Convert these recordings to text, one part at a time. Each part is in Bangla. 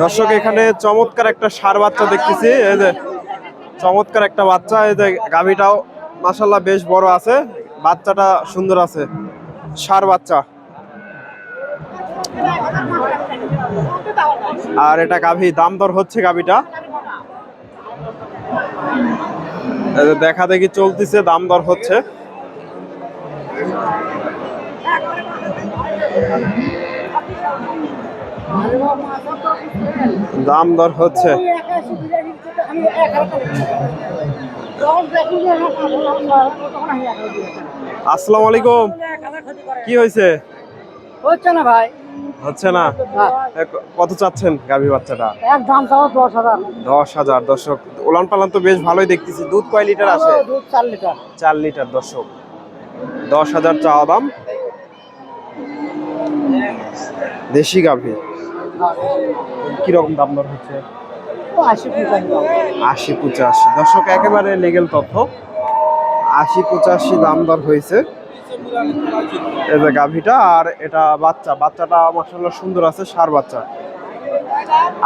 দর্শক, এখানে চমৎকার একটা সার বাচ্চা দেখতেছি। এই যে চমৎকার একটা বাচ্চা, এই যে গাভীটাও মাসাল্লাহ বেশ বড় আছে। বাচ্চাটা সুন্দর আছে। সার বাচ্চা। আর এটা গাভী, দাম দর হচ্ছে গাভীটা। দেখা দেখি চলতেছে, দাম দর হচ্ছে। দাম দর হচ্ছে? আসসালামু আলাইকুম। কি হয়েছে? হচ্ছে না ভাই। হচ্ছে না? কত চাচ্ছেন গাভী বাচ্চাটা? এক দাম চাওয়া দশ হাজার। দশ হাজার দর্শক। উলান পালান তো বেশ ভালোই দেখতেছি। দুধ কয় লিটার আসে দুধ চার লিটার। চার লিটার দর্শক। দশ হাজার চাওয়া দাম। দেশি গাভী। কীরকম দাম দর হচ্ছে? আশি পঁচাশি দর্শক একেবারে লিগেল তথ্য। আশি পঁচাশি দাম দর হয়েছে। এই যে গাভীটা আর এটা বাচ্চা। বাচ্চাটা মাসাল্লাহ সুন্দর আছে সার বাচ্চা।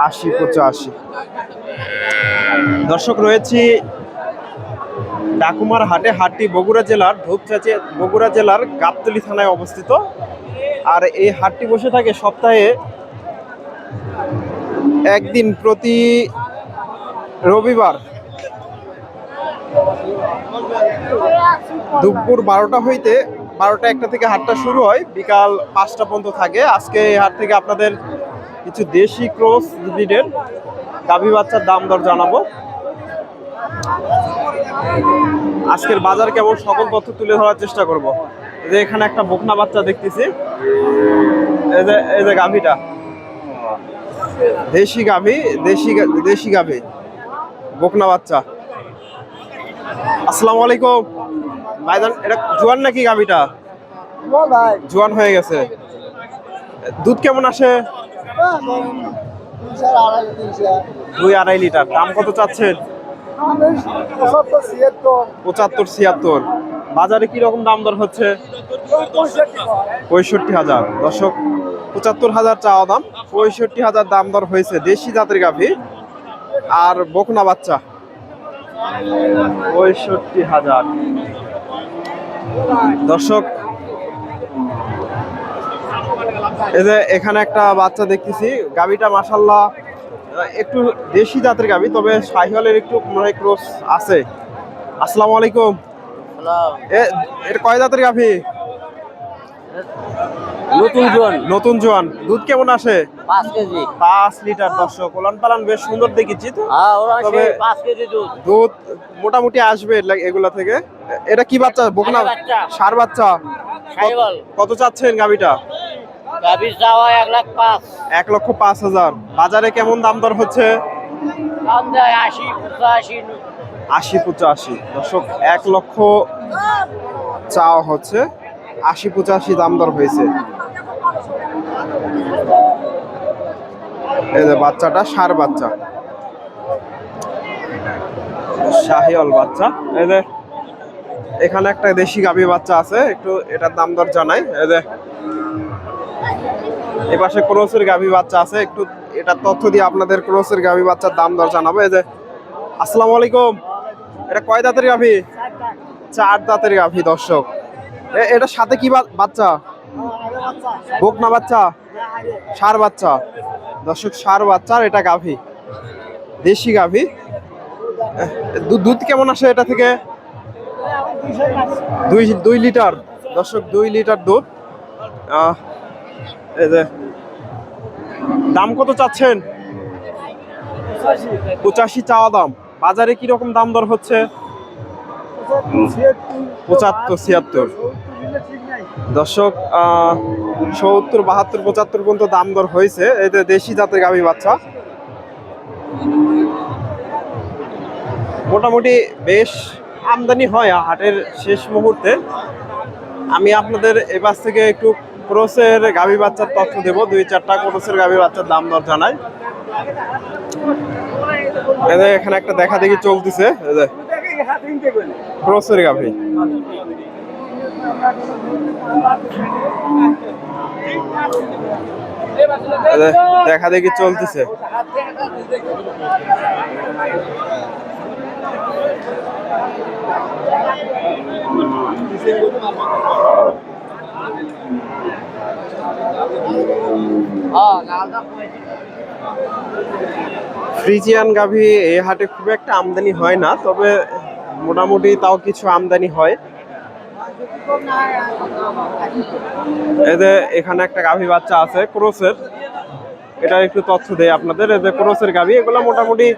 আশি পঁচাশি। দর্শক রয়েছি ডাকুমার হাটে হাটটি বগুড়া জেলার ধূপচাচে বগুড়া জেলার গাবতলি থানায় অবস্থিত। আর এই হাটটি বসে থাকে সপ্তাহে একদিন প্রতি রবিবার দুপুর বারোটা হইতে বারোটা একটা থেকে হাটটা শুরু হয়, বিকাল পাঁচটা পর্যন্ত থাকে। আজকে এই হাট থেকে আপনাদের কিছু দেশি ক্রস ব্রিডের গাভী বাচ্চার দাম দর জানাব। আজকের বাজার কেবল সকল তথ্য তুলে ধরার চেষ্টা করব। যে এখানে একটা বকনা বাচ্চা দেখতেছি। এই যে এই যে গাভীটা। দেশি গাভী, দেশি দেশি গাভী। বকনা বাচ্চা। আসসালামু আলাইকুম। ভাইজান, এটা জোয়ান নাকি গাভীটা? জোয়ান হয়ে গেছে। দুধ কেমন আসে? দুই আড়াই লিটার। দাম কত চাচ্ছেন? পঁচাত্তর, ছিয়াত্তর। বাজারে কি রকম দাম দর হচ্ছে? পঁয়ষট্টি হাজার। দর্শক পঁচাত্তর হাজার চাওয়া দাম পঁয়ষট্টি হাজার দাম দর হয়েছে দেশি জাতের গাভী আর বকনা বাচ্চা পঁয়ষট্টি হাজার। দর্শক এই যে এখানে একটা বাচ্চা দেখতেছি গাভীটা মাসাল্লাহ একটু দেশি জাতের গাভী তবে সাহিওয়ালের একটু মনে ক্রস আছে। আসসালামু আলাইকুম। এ এর কয় জাতের গাভী? নতুন জন নতুন জোয়ান। দুধ কেমন আসে? পাঁচ কেজি। পাঁচ লিটার দর্শক। ওলান পালান বেশ সুন্দর দেখেছি তো। হ্যাঁ ওরা তবে- পাঁচ কেজি দুধ। দুধ মোটামুটি আসবে এগুলা থেকে। এটা কি বাচ্চা? বকনা সার বাচ্চা। কত চাচ্ছেন গাভিটা? গাভীর চাওয়া এক লাখ পাঁচ। এক লক্ষ পাঁচ হাজার। বাজারে কেমন দাম দর হচ্ছে? দাম দেয় আশি পঁচাশি আশি পঁচাশি। দর্শক এক লক্ষ চাওয়া হচ্ছে। আশি পঁচাশি দাম দর হয়েছে। এই যে বাচ্চাটা, সার বাচ্চা। শাহিওল বাচ্চা। এই যে এখানে একটা দেশি গাভী বাচ্চা আছে, একটু এটার দাম দর জানাই। এই যে এ পাশে ক্রোসের গাভী বাচ্চা আছে, একটু এটার তথ্য দিয়ে আপনাদের ক্রোসের গাভী বাচ্চার দাম দর জানাব। এই যে, আসসালামু আলাইকুম। এটা কয় দাঁতের গাভী? চার দাঁতের গাভী, দর্শক। এ- এটার সাথে কি বাচ্চা? বকনা বাচ্চা? সার বাচ্চা। দর্শক, সার বাচ্চা আর এটা গাভী। দেশি গাভী। দুধ কেমন আসে এটা থেকে? দুই দুই লিটার। দর্শক, দুই লিটার দুধ। দাম কত চাচ্ছেন? পঁচাশি চাওয়া দাম। বাজারে কি রকম দাম দর হচ্ছে? পঁচাত্তর, ছিয়াত্তর। দর্শক সত্তর বাহাত্তর পঁচাত্তর পর্যন্ত দাম দর হয়েছে। এই যে দেশি জাতের গাভী বাচ্চা। মোটামুটি বেশ আমদানি হয় হাটের শেষ মুহূর্তে। আমি আপনাদের এবার থেকে একটু ক্রোসের গাভী বাচ্চার তথ্য দেব। দুই চারটা ক্রোসের গাভী বাচ্চার দাম দর জানাই। এখানে একটা দেখা দেখি চলতেছে। ক্রোসের গাভী। দেখা। দেখি চলতেছে। ফ্রিজিয়ান গাভী এই হাটে খুব একটা আমদানি হয় না তবে মোটামুটি তাও কিছু আমদানি হয়। এদের এখানে একটা গাভী বাচ্চা আছে, ক্রোসের। এটার একটু তথ্য দেয় আপনাদের। এদের ক্রোসের গাভী, এগুলো মোটামুটি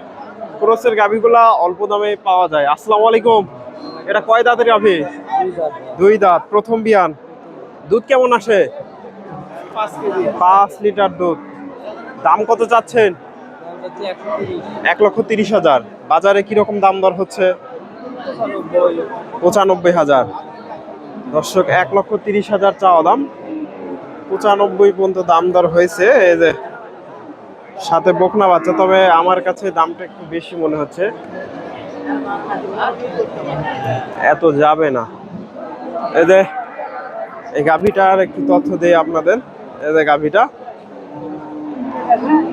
ক্রোসের গাভীগুলা অল্প দামে পাওয়া যায়। আসসালামু আলাইকুম। এটা কয় দাঁতের গাভী? দুই দাঁত। প্রথম বিয়ান। দুধ কেমন আসে? পাঁচ লিটার দুধ। দাম কত চাচ্ছেন? এক লক্ষ তিরিশ হাজার। বাজারে কীরকম দাম দর হচ্ছে? পঁচানব্বই হাজার। দর্শক, এক লক্ষ তিরিশ হাজার চাওয়া দাম। পঁচানব্বই পর্যন্ত দাম দর হয়েছে। এই যে, সাথে বকনা বাচ্চা, তবে আমার কাছে দামটা একটু বেশি মনে হচ্ছে। এত যাবে না। এই যে, এই গাভীটার একটু তথ্য দেই আপনাদের। এই যে গাভীটা,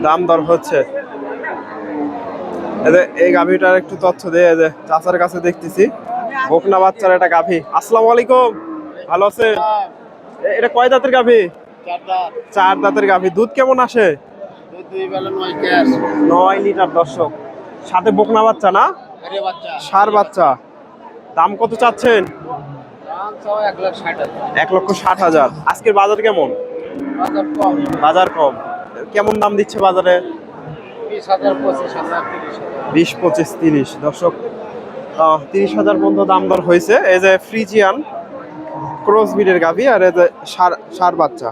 দাম দর হচ্ছে। এই যে, এই গাভীটার একটু তথ্য দেয় এই যে, চাচার কাছে দেখতেছি। বকনা বাচ্চার একটা গাভী। আসসালামু আলাইকুম। ভালো আছে? এটা কয় দাঁতের গাভী? চার দাঁতের গাভী। দুধ কেমন আসে? নয় লিটার দর্শক। সাথে বকনা বাচ্চা না? সার বাচ্চা। দাম কত চাচ্ছেন? এক লক্ষ ষাট হাজার। আজকের বাজার কেমন? বাজার কম। কেমন দাম দিচ্ছে বাজারে? বিশ পঁচিশ তিরিশ দর্শক তিরিশ হাজার পর্যন্ত দাম দর হয়েছে। এই যে ফ্রিজিয়ান ক্রস বিডের গাভি আর সার সার বাচ্চা।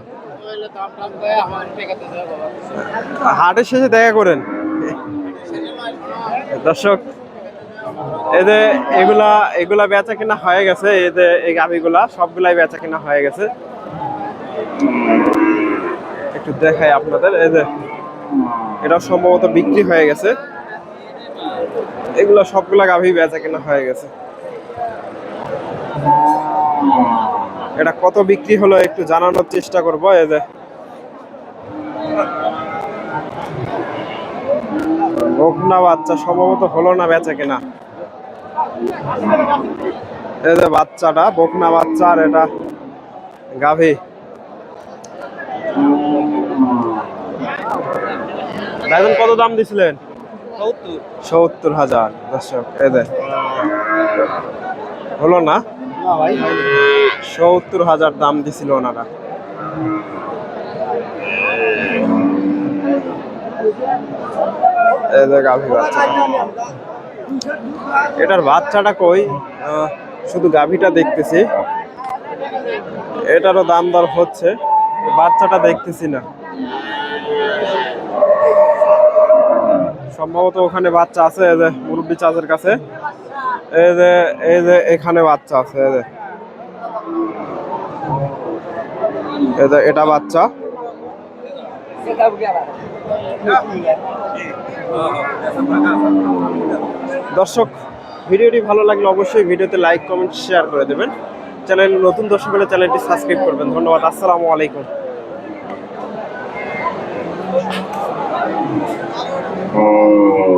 হাটের শেষে দেখা করেন। দর্শক এদের এগুলা এগুলা বেচা কিনা হয়ে গেছে এদের এই গাভিগুলা, সবগুলাই বেচা কিনা হয়ে গেছে। একটু দেখাই আপনাদের, এই এটা সম্ভবত বিক্রি হয়ে গেছে। এগুলো সবগুলা গাভি বেচা কিনা হয়ে গেছে। এটা কত বিক্রি হলো একটু জানানোর চেষ্টা করব, এই যে। বকনা বাচ্চা সম্ভবত হলো না বেচা কিনা। এই বাচ্চাটা, বকনা বাচ্চা আর এটা গাভী। ভাইজান, কত দাম দিছিলেন? সত্তর হাজার, দর্শক যে। হলো না? সত্তর হাজার দাম দিছিল ওনারা। গাভী বাচ্চা। এটার বাচ্চাটা কই? শুধু গাভীটা দেখতেছি। এটারও দাম দর হচ্ছে। বাচ্চাটা দেখতেছি না। সম্ভবত ওখানে বাচ্চা আছে যে মুরব্বী চাচের কাছে। এই যে এই যে এখানে বাচ্চা আছে, এই যে এই যে এটা বাচ্চা। দর্শক, ভিডিওটি ভালো লাগলে অবশ্যই ভিডিওতে লাইক কমেন্ট শেয়ার করে দেবেন। চ্যানেল, নতুন দর্শক হলে চ্যানেলটি সাবস্ক্রাইব করবেন। ধন্যবাদ, আসসালামু আলাইকুম। Oh.